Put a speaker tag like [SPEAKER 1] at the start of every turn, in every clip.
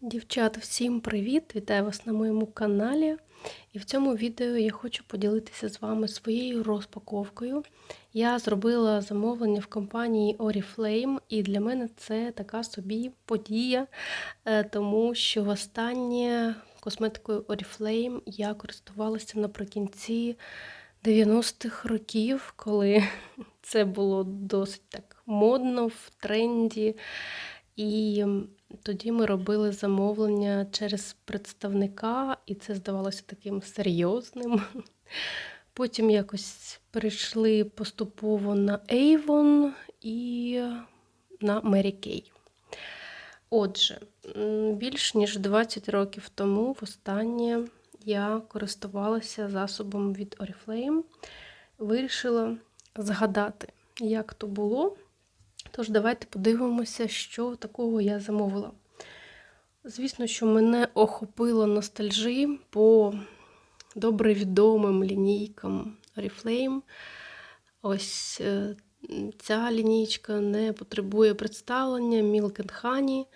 [SPEAKER 1] Дівчата, всім привіт! Вітаю вас на моєму каналі. І в цьому відео я хочу поділитися з вами своєю розпаковкою. Я зробила замовлення в компанії Oriflame, і для мене це така собі подія, е, тому що востаннє косметикою Oriflame я користувалася наприкінці 90-х років, коли це було досить так модно, в тренді. І тоді ми робили замовлення через представника, і це здавалося таким серйозним. Потім якось перейшли поступово на Avon і на Mary Kay. Отже, більш ніж 20 років тому, востаннє я користувалася засобом від Oriflame, вирішила згадати, як то було. Тож, давайте подивимося, що такого я замовила. Звісно, що мене охопило ностальжі по добре відомим лінійкам Oriflame. Ось е, ця лінійка не потребує представлення Milk and Honey.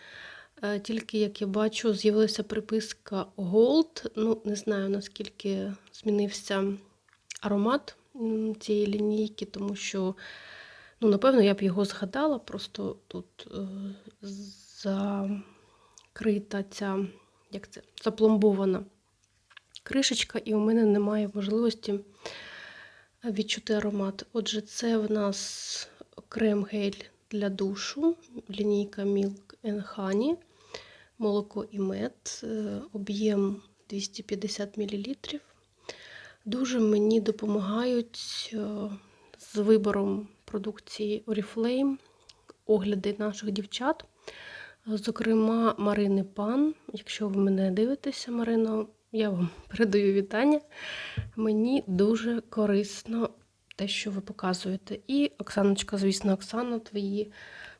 [SPEAKER 1] Е, тільки, як я бачу, з'явилася приписка Gold. Ну, не знаю, наскільки змінився аромат цієї лінійки, тому що. Ну, напевно, я б його згадала, просто тут е, закрита ця, як це, запломбована кришечка, і у мене немає можливості відчути аромат. Отже, це в нас крем-гель для душу, лінійка Milk and Honey, молоко і мед, е, об'єм 250 мл. Дуже мені допомагають е, з вибором продукції Oriflame, огляди наших дівчат. Зокрема, Марини Пан. Якщо ви мене дивитеся, Марино, я вам передаю вітання. Мені дуже корисно те, що ви показуєте. І Оксаночка, звісно, Оксана, твої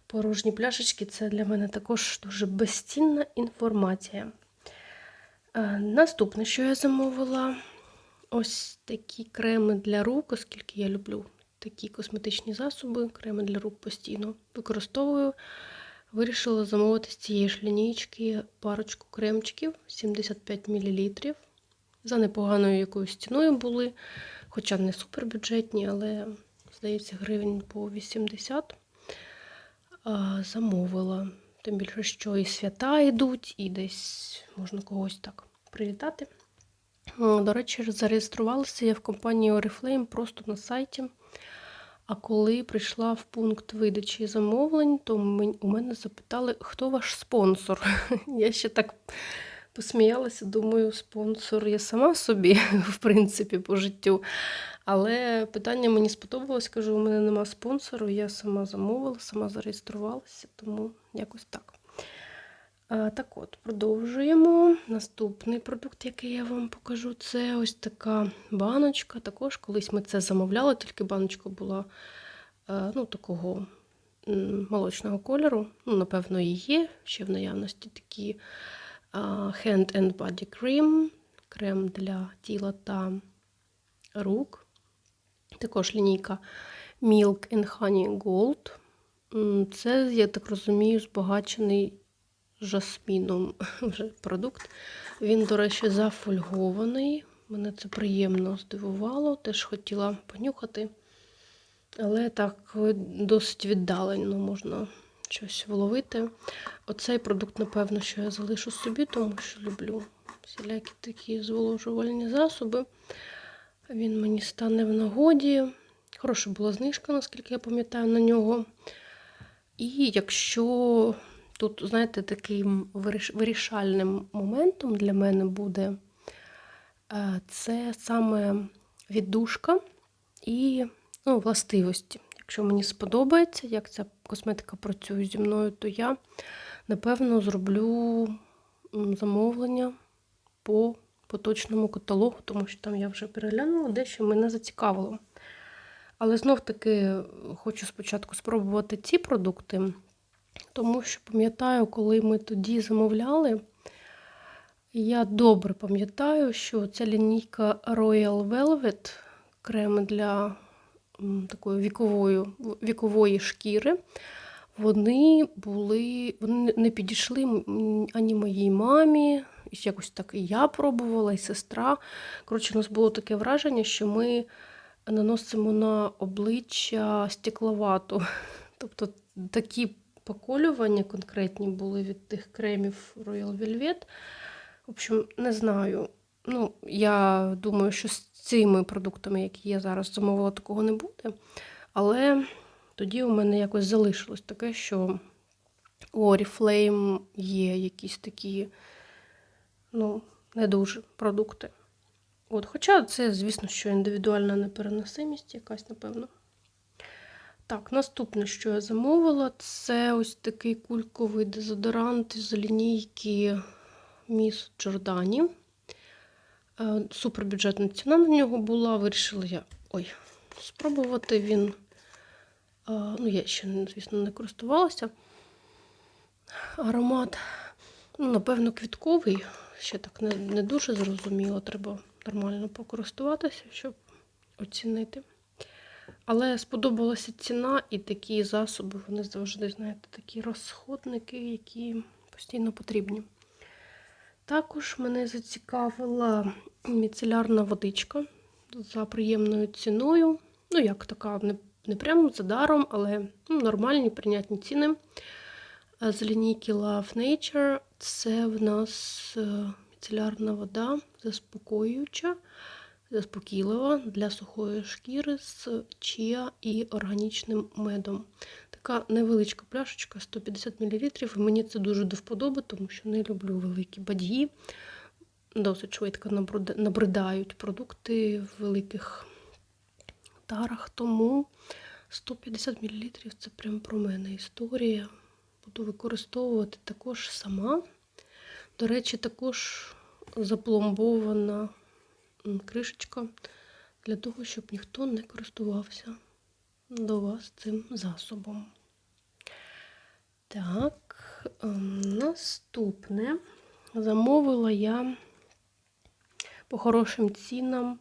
[SPEAKER 1] порожні пляшечки це для мене також дуже безцінна інформація. Е, наступне, що я замовила, ось такі креми для рук, оскільки я люблю такі косметичні засоби, креми для рук постійно використовую. Вирішила замовити з цієї ж лінійки парочку кремчиків 75 мл. За непоганою якоюсь ціною були, хоча не супербюджетні, але, здається, гривень по 80. Замовила. Тим більше, що і свята йдуть, і десь можна когось так привітати. До речі, зареєструвалася я в компанії Oriflame просто на сайті. А коли прийшла в пункт видачі замовлень, то у мене запитали, хто ваш спонсор. Я ще так посміялася, думаю, спонсор я сама собі, в принципі, по життю. Але питання мені сподобалось, кажу, у мене нема спонсору, я сама замовила, сама зареєструвалася, тому якось так. Так от, продовжуємо. Наступний продукт, який я вам покажу, це ось така баночка. Також колись ми це замовляли, тільки баночка була е, ну, такого молочного кольору. Ну, Напевно, і є ще в наявності такі Hand and Body Cream, крем для тіла та рук. Також лінійка Milk and Honey Gold. Це, я так розумію, збагачений жасміном вже продукт. Він, до речі, зафольгований. Мене це приємно здивувало, теж хотіла понюхати. Але так досить віддалено можна щось вловити. Оцей продукт, напевно, що я залишу собі, тому що люблю всілякі такі зволожувальні засоби. Він мені стане в нагоді. Хороша була знижка, наскільки я пам'ятаю, на нього. І якщо Тут, знаєте, таким вирішальним моментом для мене буде е, це саме віддушка і ну, властивості. Якщо мені сподобається, як ця косметика працює зі мною, то я, напевно, зроблю замовлення по поточному каталогу, тому що там я вже переглянула, дещо мене зацікавило. Але знов-таки хочу спочатку спробувати ці продукти. Тому що пам'ятаю, коли ми тоді замовляли, я добре пам'ятаю, що ця лінійка Royal Velvet, крем для такої вікової, вікової шкіри, вони були, вони не підійшли ані моїй мамі, і якось так і я пробувала, і сестра. Коротше, у нас було таке враження, що ми наносимо на обличчя стекловату. Тобто такі поколювання конкретні були від тих кремів Royal Velvet. В общем, не знаю. Ну, я думаю, що з цими продуктами, які я зараз замовила, такого не буде. Але тоді у мене якось залишилось таке, що у Oriflame є якісь такі, ну, не дуже продукти. От, хоча це, звісно, що індивідуальна непереносимість якась, напевно. Так, наступне, що я замовила, це ось такий кульковий дезодорант з лінійки Міс Джордані. Е, Супербюджетна ціна на нього була. Вирішила я ой, спробувати він. е, Ну, я ще, звісно, не користувалася. Аромат, ну, напевно, квітковий. Ще так не, не дуже зрозуміло. Треба нормально покористуватися, щоб оцінити. Але сподобалася ціна і такі засоби, вони завжди, знаєте, такі розходники, які постійно потрібні. Також мене зацікавила міцелярна водичка за приємною ціною. Ну, як така, не, не прямо за даром, але ну, нормальні прийнятні ціни. Е, З лінійки Love Nature це в нас е, міцелярна вода заспокоююча, заспокійлива для сухої шкіри з чія і органічним медом. Така невеличка пляшечка 150 мл. Мені це дуже до вподоби, тому що не люблю великі бадьї. Досить швидко набридають продукти в великих тарах. Тому 150 мл це прям про мене історія. Буду використовувати також сама. До речі, також запломбована кришечка для того, щоб ніхто не користувався до вас цим засобом. Так, ем, наступне замовила я по хорошим цінам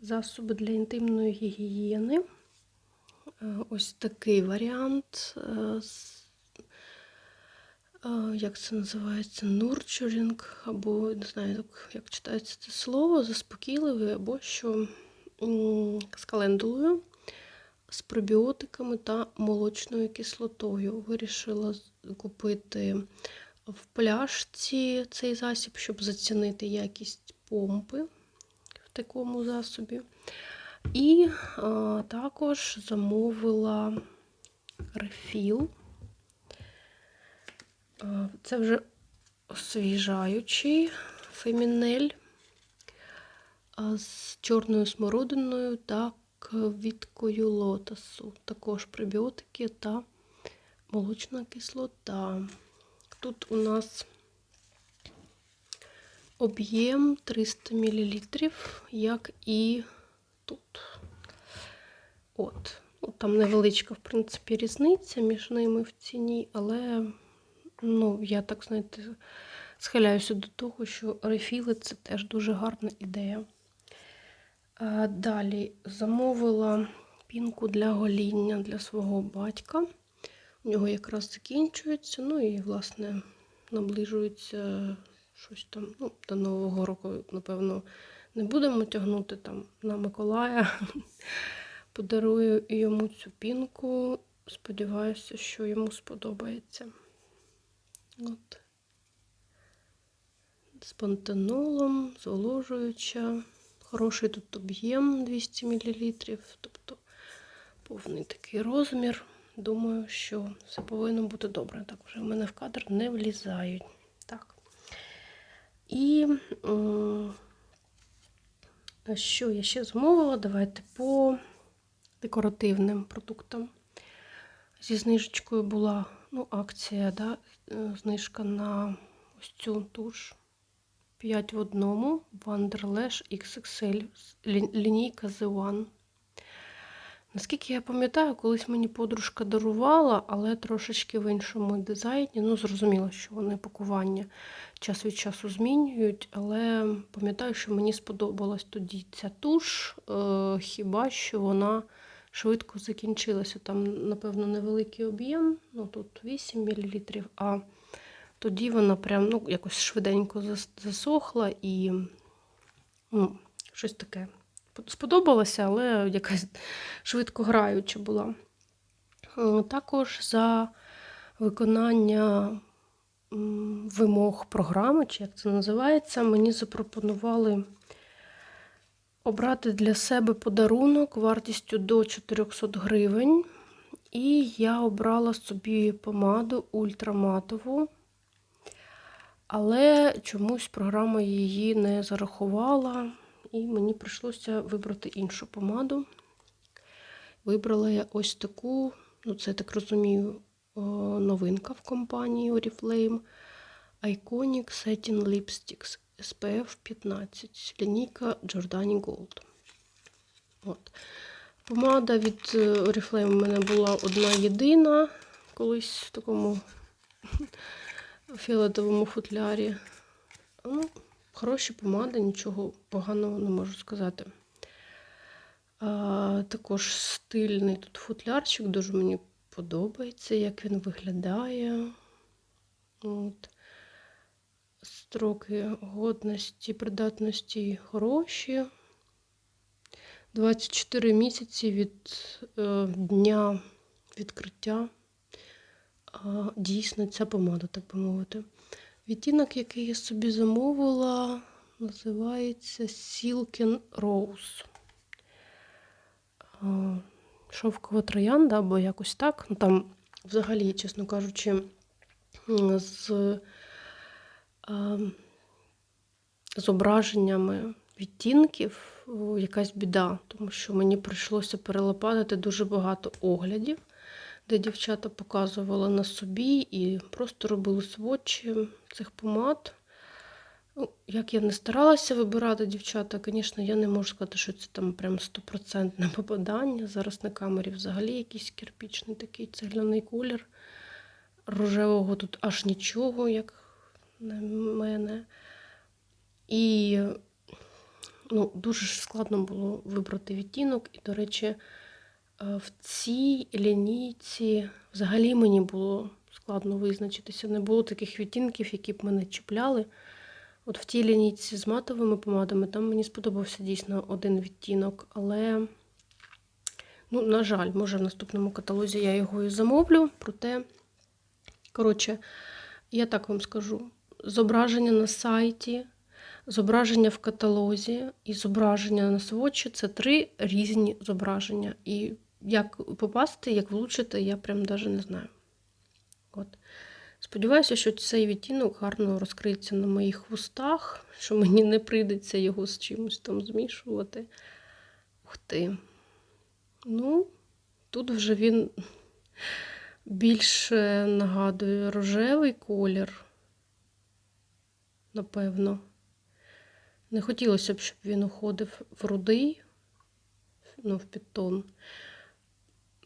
[SPEAKER 1] засоби для інтимної гігієни. Е, Ось такий варіант. е, з- Як це називається? Nurturing, або не знаю, як читається це слово, заспокійливий, або що з календулою, з пробіотиками та молочною кислотою. Вирішила купити в пляшці цей засіб, щоб зацінити якість помпи в такому засобі. І а, також замовила рефіл. А, Це вже освіжаючий фемінель з чорною смородиною та квіткою лотосу. Також пребіотики та молочна кислота. Тут у нас об'єм 300 мл, як і тут. От. Ну, Там невеличка, в принципі, різниця між ними в ціні, але ну, я так, знаєте, схиляюся до того, що рефіли це теж дуже гарна ідея. Далі замовила пінку для гоління для свого батька. У нього якраз закінчується, ну і, власне, наближується щось там. Ну, до Нового року, напевно, не будемо тягнути там на Миколая. Подарую йому цю пінку. Сподіваюся, що йому сподобається. От. З пантенолом, зволожуюча. Хороший тут об'єм 200 мл, тобто повний такий розмір. Думаю, що все повинно бути добре. Так, вже в мене в кадр не влізають. Так. І що я ще замовила? Давайте по декоративним продуктам. Зі знижечкою була ну, акція, да, е, знижка на ось цю туш 5 в одному Wanderlash XXL лінійка The One. Наскільки я пам'ятаю, колись мені подружка дарувала, але трошечки в іншому дизайні. Ну, зрозуміло, що вони пакування час від часу змінюють, але пам'ятаю, що мені сподобалась тоді ця туш, е, хіба що вона швидко закінчилася. Там, напевно, невеликий об'єм, ну тут 8 мл, а тоді вона прям ну, якось швиденько засохла і ну, щось таке. Сподобалося, але якась швидко граюча була. Також за виконання вимог програми, чи як це називається, мені запропонували обрати для себе подарунок вартістю до 400 гривень. І я обрала собі помаду ультраматову, але чомусь програма її не зарахувала, і мені прийшлося вибрати іншу помаду. Вибрала я ось таку, ну це я так розумію, новинка в компанії Oriflame. Iconic Satin Lipsticks SPF 15. Лінійка Giordani Gold. От. Помада від е, Oriflame у мене була одна єдина, колись в такому фіолетовому футлярі. Ну, хороші помади, нічого поганого не можу сказати. А, також стильний тут футлярчик, дуже мені подобається, як він виглядає. От. Строки годності, придатності хороші. 24 місяці від е, дня відкриття. А, дійсно, ця помада, так би мовити. Відтінок, який я собі замовила, називається Silken Rose. А, Шовкова троянда або якось так. Ну, там, взагалі, чесно кажучи, з зображеннями відтінків якась біда, тому що мені прийшлося перелопатити дуже багато оглядів, де дівчата показували на собі і просто робили сводчі цих помад. Ну, як я не старалася вибирати дівчата, звісно, я не можу сказати, що це там прям стопроцентне попадання. Зараз на камері взагалі якийсь кирпічний такий цегляний колір. Рожевого тут аж нічого, як на мене. І ну, дуже ж складно було вибрати відтінок. І, до речі, е, в цій лінійці взагалі мені було складно визначитися. Не було таких відтінків, які б мене чіпляли. От в тій лінійці з матовими помадами там мені сподобався дійсно один відтінок, але, ну, на жаль, може в наступному каталозі я його і замовлю. Проте, коротше, я так вам скажу: зображення на сайті, зображення в каталозі і зображення на сводчі це три різні зображення. І як попасти, як влучити, я прям навіть не знаю. От. Сподіваюся, що цей відтінок гарно розкриється на моїх вустах, що мені не прийдеться його з чимось там змішувати. Ух ти. Ну, тут вже він більше нагадує рожевий колір, напевно. Не хотілося б, щоб він уходив в рудий, ну, в підтон.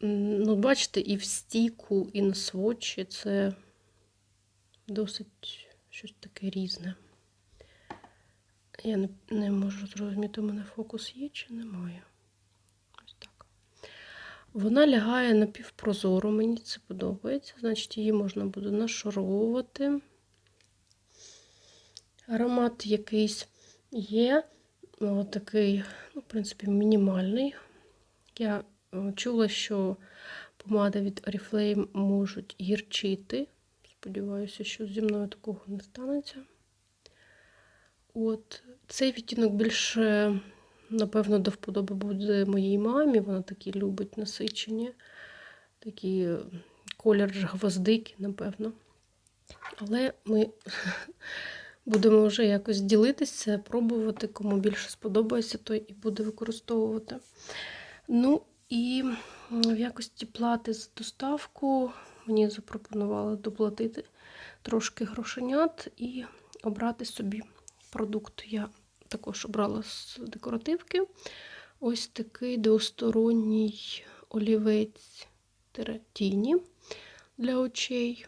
[SPEAKER 1] Ну, бачите, і в стіку, і на сводчі це досить щось таке різне. Я не, не можу зрозуміти, у мене фокус є чи немає. Ось так. Вона лягає напівпрозоро, мені це подобається, значить, її можна буде нашаровувати. Аромат якийсь є, такий, ну, в принципі, мінімальний. Я чула, що помади від Oriflame можуть гірчити. Сподіваюся, що зі мною такого не станеться. От, цей відтінок більше, напевно, до вподоби буде моїй мамі. Вона такі любить насичені, такі е, колір гвоздики, напевно. Але ми будемо вже якось ділитися, пробувати, кому більше сподобається, той і буде використовувати. Ну і в якості плати за доставку мені запропонували доплатити трошки грошенят і обрати собі продукт. Я також обрала з декоративки. Ось такий двосторонній олівець тіні для очей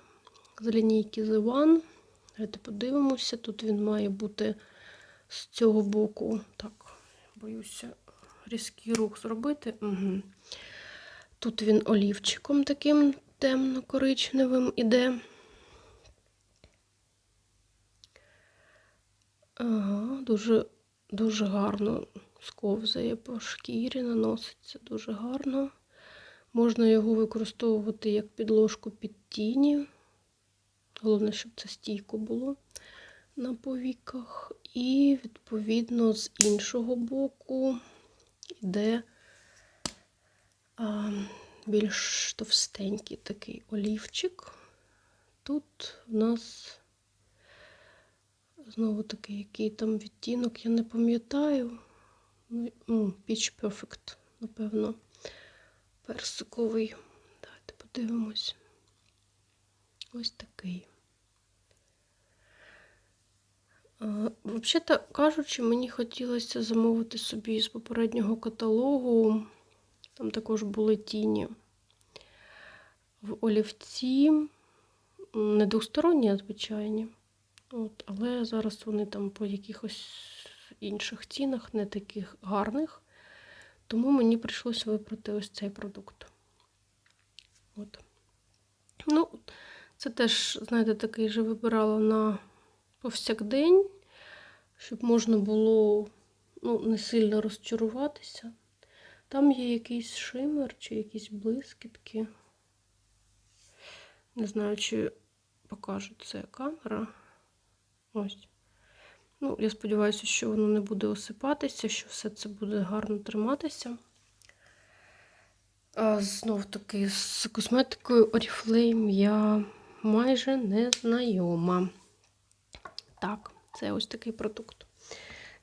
[SPEAKER 1] з лінійки The One. Давайте подивимося. Тут він має бути з цього боку. Так, боюся різкий рух зробити. Угу. Тут він олівчиком таким темно-коричневим іде. Ага, дуже, дуже гарно сковзає по шкірі, наноситься дуже гарно. Можна його використовувати як підложку під тіні. Головне, щоб це стійко було на повіках. І, відповідно, з іншого боку йде а, більш товстенький такий олівчик. Тут в нас знову таки, який там відтінок, я не пам'ятаю. Ну, м, Peach Perfect, напевно, персиковий. Давайте подивимось. Ось такий. Взагалі кажучи, мені хотілося замовити собі з попереднього каталогу. Там також були тіні в олівці. Не двосторонні, а звичайні. От, але зараз вони там по якихось інших цінах, не таких гарних. Тому мені прийшлося вибрати ось цей продукт. От. Ну, це теж, знаєте, такий же вибирала на повсякдень, щоб можна було ну, не сильно розчаруватися. Там є якийсь шимер чи якісь блискітки. Не знаю, чи покаже це камера. Ось. Ну, я сподіваюся, що воно не буде осипатися, що все це буде гарно триматися. А знов таки, з косметикою Oriflame я майже не знайома. Так, це ось такий продукт.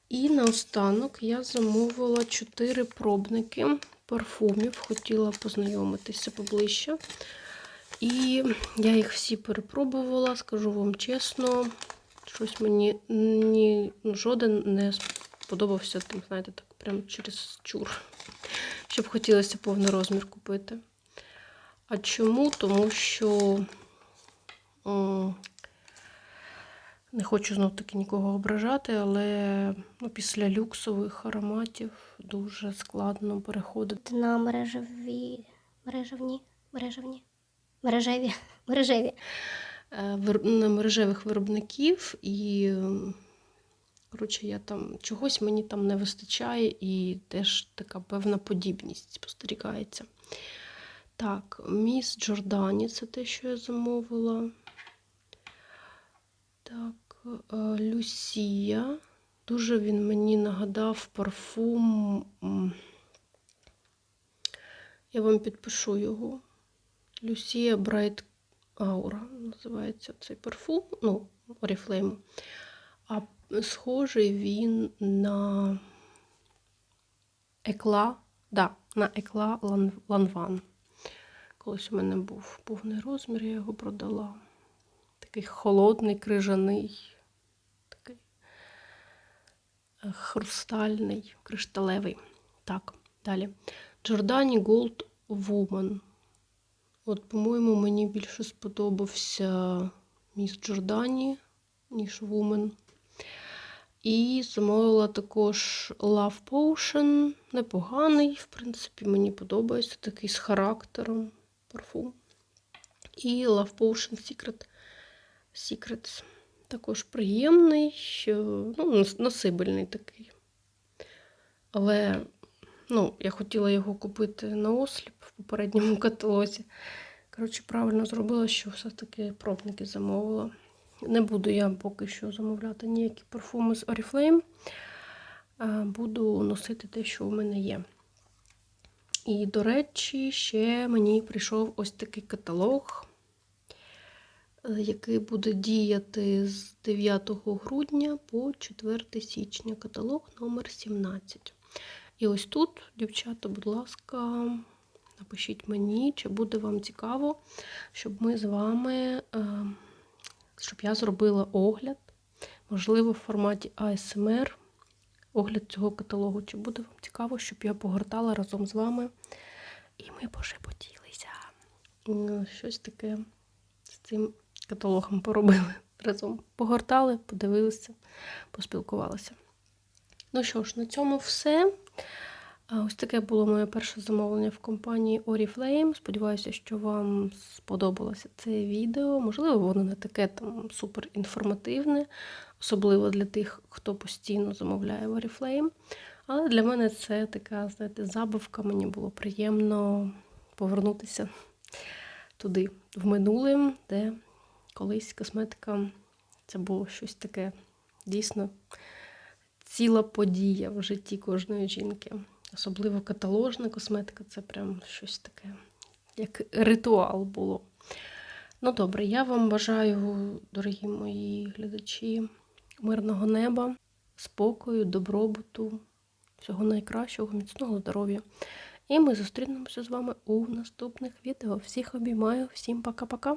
[SPEAKER 1] І наостанок я замовила 4 пробники парфумів, хотіла познайомитися поближче. І я їх всі перепробувала, скажу вам чесно, щось мені ні, ну, жоден не сподобався, там, знаєте, так, прям через чур. Щоб хотілося повний розмір купити. А чому? Тому що о, не хочу знов таки нікого ображати, але ну, після люксових ароматів дуже складно переходити.
[SPEAKER 2] на мережеві, мережевні, мережевні, мережеві, мережеві.
[SPEAKER 1] е, на мережевих виробників, і коротше, я там чогось мені там не вистачає, і теж така певна подібність спостерігається. Так, міс Джордані це те, що я замовила. Так, е, Люсія. Дуже він мені нагадав парфум. Я вам підпишу його. Люсія Bright Aura називається цей парфум, ну, Oriflame. А схожий він на екла, да, на екла Лан- Ланван. Колись у мене був повний розмір, я його продала. Такий холодний, крижаний, такий е, хрустальний, кришталевий. Так, далі. Giordani Gold Woman. От, по-моєму, мені більше сподобався міс Джордані, ніж Woman. І замовила також Love Potion. Непоганий, в принципі, мені подобається такий з характером парфум. І Love Potion Secret Secrets. Також приємний, ну, носибельний такий. Але ну, я хотіла його купити на осліп в попередньому каталозі. Коротше, правильно зробила, що все-таки пробники замовила. Не буду я поки що замовляти ніякі парфуми з Oriflame. Буду носити те, що у мене є. І, до речі, ще мені прийшов ось такий каталог, який буде діяти з 9 грудня по 4 січня. Каталог номер 17. І ось тут, дівчата, будь ласка, напишіть мені, чи буде вам цікаво, щоб ми з вами, е, щоб я зробила огляд, можливо, в форматі ASMR, огляд цього каталогу. Чи буде вам цікаво, щоб я погортала разом з вами і ми пошепотілися. Е, Щось таке з цим каталогом поробили разом. Погортали, подивилися, поспілкувалися. Ну що ж, на цьому все. Ось таке було моє перше замовлення в компанії Oriflame. Сподіваюся, що вам сподобалося це відео. Можливо, воно не таке там супер інформативне, особливо для тих, хто постійно замовляє в Oriflame. Але для мене це така, знаєте, забавка. Мені було приємно повернутися туди, в минуле, де колись косметика це було щось таке дійсно ціла подія в житті кожної жінки. Особливо каталожна косметика це прям щось таке, як ритуал було. Ну добре, я вам бажаю, дорогі мої глядачі, мирного неба, спокою, добробуту, всього найкращого, міцного здоров'я. І ми зустрінемося з вами у наступних відео. Всіх обіймаю, всім пока-пока.